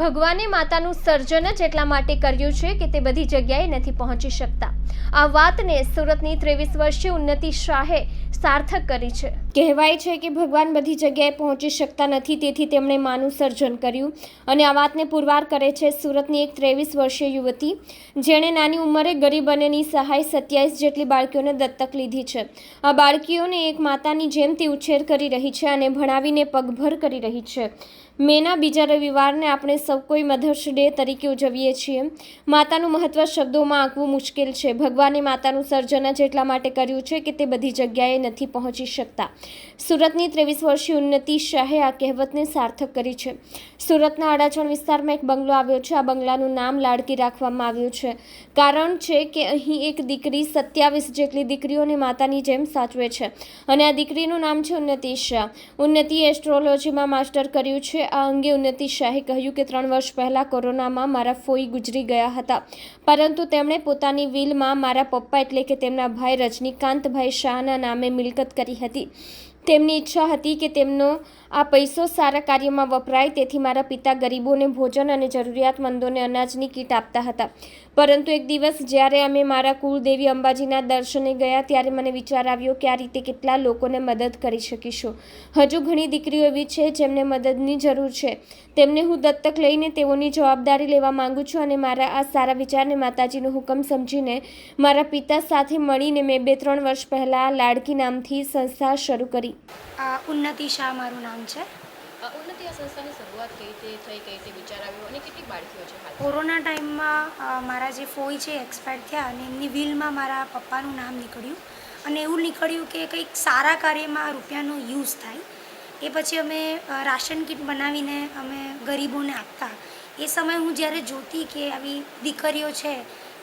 ભગવાને માતાનું સર્જન જ એટલા માટે કર્યું છે કે તે બધી જગ્યાએ નથી પહોંચી શકતા. આ વાતને સુરતની ત્રેવીસ વર્ષીય ઉન્નતિ શાહે સાર્થક કરી છે. કહેવાય છે કે ભગવાન બધી જગ્યાએ પહોંચી શકતા નથી, તેથી તેમણે માનું સર્જન કર્યું. અને આ વાતને પુરવાર કરે છે સુરતની એક ત્રેવીસ વર્ષીય યુવતી, જેણે નાની ઉંમરે ગરીબ અનેની સહાય સત્યાવીસ જેટલી બાળકીઓને દત્તક લીધી છે. આ બાળકીઓને એક માતાની જેમ તે ઉછેર કરી રહી છે અને ભણાવીને પગભર કરી રહી છે. મેના બીજા રવિવારને આપણે સૌ કોઈ મધર્સ ડે તરીકે ઉજવીએ છીએ. માતાનું મહત્વ શબ્દોમાં આંકવું મુશ્કેલ છે. ભગવાને માતાનું સર્જન જ એટલા માટે કર્યું છે કે તે બધી જગ્યાએ નથી પહોંચી શકતા. સુરતની ત્રેવીસ વર્ષીય ઉન્નતિ શાહે આ કહેવતને સાર્થક કરી છે. સુરતના અડાચણ વિસ્તારમાં એક બંગલો આવ્યો છે. આ બંગલાનું નામ લાડકી રાખવામાં આવ્યું છે. કારણ છે કે અહીં એક દીકરી સત્યાવીસ જેટલી દીકરીઓને માતાની જેમ સાચવે છે. અને આ દીકરીનું નામ છે ઉન્નતિ શાહ. ઉન્નતિએ એસ્ટ્રોલોજીમાં માસ્ટર કર્યું છે. આ અંગે ઉન્નતિ શાહે કહ્યું કે ત્રણ વર્ષ પહેલાં કોરોનામાં મારા ફોઈ ગુજરી ગયા હતા. પરંતુ તેમણે પોતાની વિલમાં મારા પપ્પા એટલે કે તેમના ભાઈ રજનીકાંતભાઈ શાહના નામે મિલકત કરી હતી. તેમની ઈચ્છા હતી કે તેમનો આ પૈસો સારા કાર્યમાં વપરાય, તેથી મારા પિતા ગરીબોને ભોજન અને જરૂરિયાતમંદોને અનાજની કીટ આપતા હતા. પરંતુ એક દિવસ જ્યારે અમે મારા કુળદેવી અંબાજીના દર્શને ગયા, ત્યારે મને વિચાર આવ્યો કે આ રીતે કેટલા લોકોને મદદ કરી શકીશું. હજુ ઘણી દીકરીઓ એવી છે જેમને મદદની જરૂર છે. તેમને હું દત્તક લઈને તેઓની જવાબદારી લેવા માંગુ છું અને મારા આ સારા વિચારને માતાજીનો હુકમ સમજીને મારા પિતા સાથે મળીને મેં બે ત્રણ વર્ષ પહેલાં લાડકી નામથી સંસ્થા શરૂ કરી. આ ઉન્નતિ શાહ મારું નામ છે. ઉન્નતિ આ સંસ્થાની શરૂઆત કઈ રીતે થઈ કઈ રીતે વિચાર આવ્યો અને કેટલી બાળકીઓ છે કોરોના ટાઈમમાં મારા જે ફોઈ છે એક્સપાયર થયા અને એમની વિલમાં મારા પપ્પાનું નામ નીકળ્યું. અને એવું નીકળ્યું કે કંઈક સારા કાર્યમાં રૂપિયાનો યુઝ થાય. એ પછી અમે રાશન કીટ બનાવીને અમે ગરીબોને આપતા. એ સમયે હું જ્યારે જોતી કે આવી દીકરીઓ છે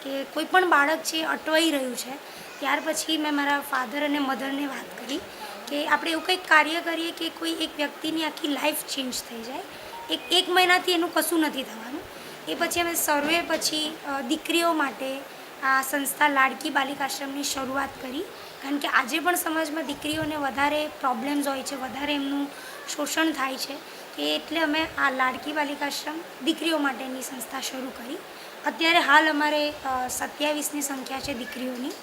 કે કોઈ પણ બાળક છે અટવાઈ રહ્યું છે ત્યાર પછી મેં મારા ફાધર અને મધરને વાત કરી. કે આપણે એવું કંઈક કાર્ય કરીએ કે કોઈ એક વ્યક્તિની આખી લાઈફ ચેન્જ થઈ જાય. એક એક મહિનાથી એનું કશું નથી થવાનું. એ પછી અમે સર્વે પછી દીકરીઓ માટે આ સંસ્થા લાડકી બાલિકાશ્રમની શરૂઆત કરી. કારણ કે આજે પણ સમાજમાં દીકરીઓને વધારે પ્રોબ્લેમ્સ હોય છે, વધારે એમનું શોષણ થાય છે. કે એટલે અમે આ લાડકી બાલિકાશ્રમ દીકરીઓ માટેની સંસ્થા શરૂ કરી. અત્યારે હાલ અમારે સત્યાવીસની સંખ્યા છે દીકરીઓની.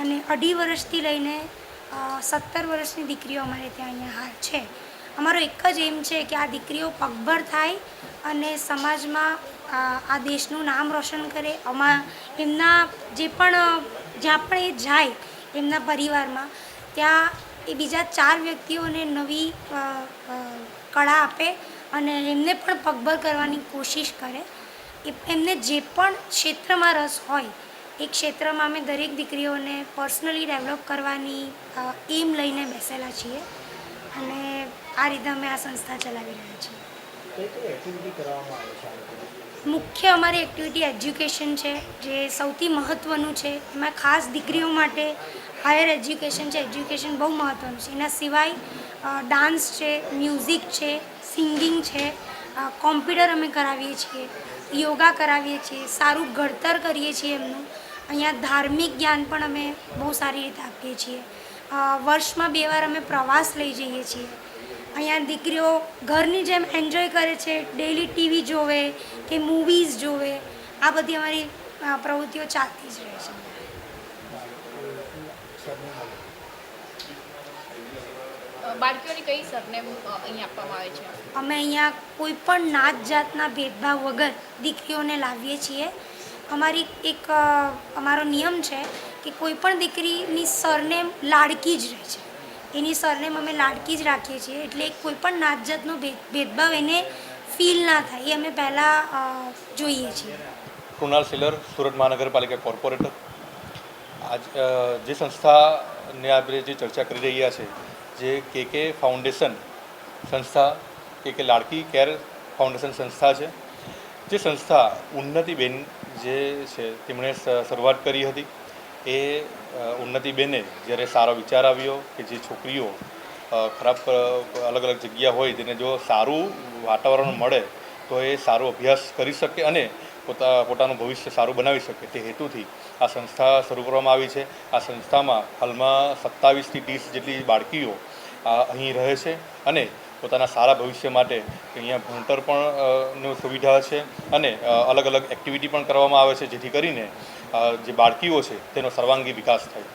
અને અઢી વર્ષથી લઈને સત્તર વર્ષની દીકરીઓ અમારે ત્યાં અહીંયા હાલ છે. અમારો એક જ એમ છે કે આ દીકરીઓ પગભર થાય અને સમાજમાં આ દેશનું નામ રોશન કરે. અમા, એમના જે પણ જ્યાં પણ એ જાય એમના પરિવારમાં, ત્યાં એ બીજા ચાર વ્યક્તિઓને નવી કળા આપે અને એમને પણ પગભર કરવાની કોશિશ કરે. એમને જે પણ ક્ષેત્રમાં રસ હોય એ ક્ષેત્રમાં અમે દરેક દીકરીઓને પર્સનલી ડેવલપ કરવાની એમ લઈને બેસેલા છીએ અને આ રીતે અમે આ સંસ્થા ચલાવી રહ્યા છીએ? મુખ્ય અમારી એક્ટિવિટી એજ્યુકેશન છે જે સૌથી મહત્ત્વનું છે. એમાં ખાસ દીકરીઓ માટે હાયર એજ્યુકેશન છે એજ્યુકેશન બહુ મહત્ત્વનું છે. એના સિવાય ડાન્સ છે મ્યુઝિક છે સિંગિંગ છે કોમ્પ્યુટર અમે કરાવીએ છીએ યોગા કરાવીએ છીએ સારું ઘડતર કરીએ છીએ એમનું. અહીંયા ધાર્મિક જ્ઞાન પણ અમે બહુ સારી રીતે આપીએ છીએ. વર્ષમાં બે વાર અમે પ્રવાસ લઈ જઈએ છીએ. અહીંયા દીકરીઓ ઘરની જેમ એન્જોય કરે છે ડેઈલી ટીવી જોવે કે મૂવીઝ જોવે. આ બધી અમારી પ્રવૃત્તિઓ ચાલતી જ રહે છે. અ, કઈ સરનેમ અ, આપવામાં આવે છે? અમે અહીંયા કોઈ પણ નાત જાતના ભેદભાવ વગર દીકરીઓને લાવીએ છીએ. અમારી એક અમારો નિયમ છે કે કોઈ પણ દીકરીની સરનેમ લાડકી જ રહે છે. એની સરનેમ અમે લાડકી જ રાખીએ છીએ. એટલે કોઈ પણ નાત ભેદભાવ એને ફીલ ના થાય. એ અમે પહેલાં જોઈએ છીએ. કૃણાલ સિલર, સુરત મહાનગરપાલિકા કોર્પોરેટર. આજ જે સંસ્થાને આપણે જે ચર્ચા કરી રહ્યા છે, જે કે કે ફાઉન્ડેશન સંસ્થા કે કે લાડકી કેર ફાઉન્ડેશન સંસ્થા છે, જે સંસ્થા ઉન્નતિબેન જે છે, તેમણે શરૂઆત કરી હતી, એ ઉન્નતિબેને જ્યારે સારો વિચાર આવ્યો કે જે છોકરીઓ ખરાબ અલગ અલગ જગ્યા હોય, તેને જો સારું વાતાવરણ મળે, તો એ સારો અભ્યાસ કરી શકે અને પોતા, પોતાનું ભવિષ્ય સારું બનાવી શકે. તે હેતુથી આ સંસ્થા શરૂ કરવામાં આવી છે. આ સંસ્થામાં હાલમાં સત્તાવીસથી ત્રીસ જેટલી બાળકીઓ અહીં રહે છે અને પોતાના સારા ભવિષ્ય માટે અહીંયા ભણતર પણ નું સુવિધા છે અને અલગ અલગ એક્ટિવિટી પણ કરવામાં આવે છે, જેથી કરીને જે બાળકીઓ છે, તેનો સર્વાંગી વિકાસ થાય.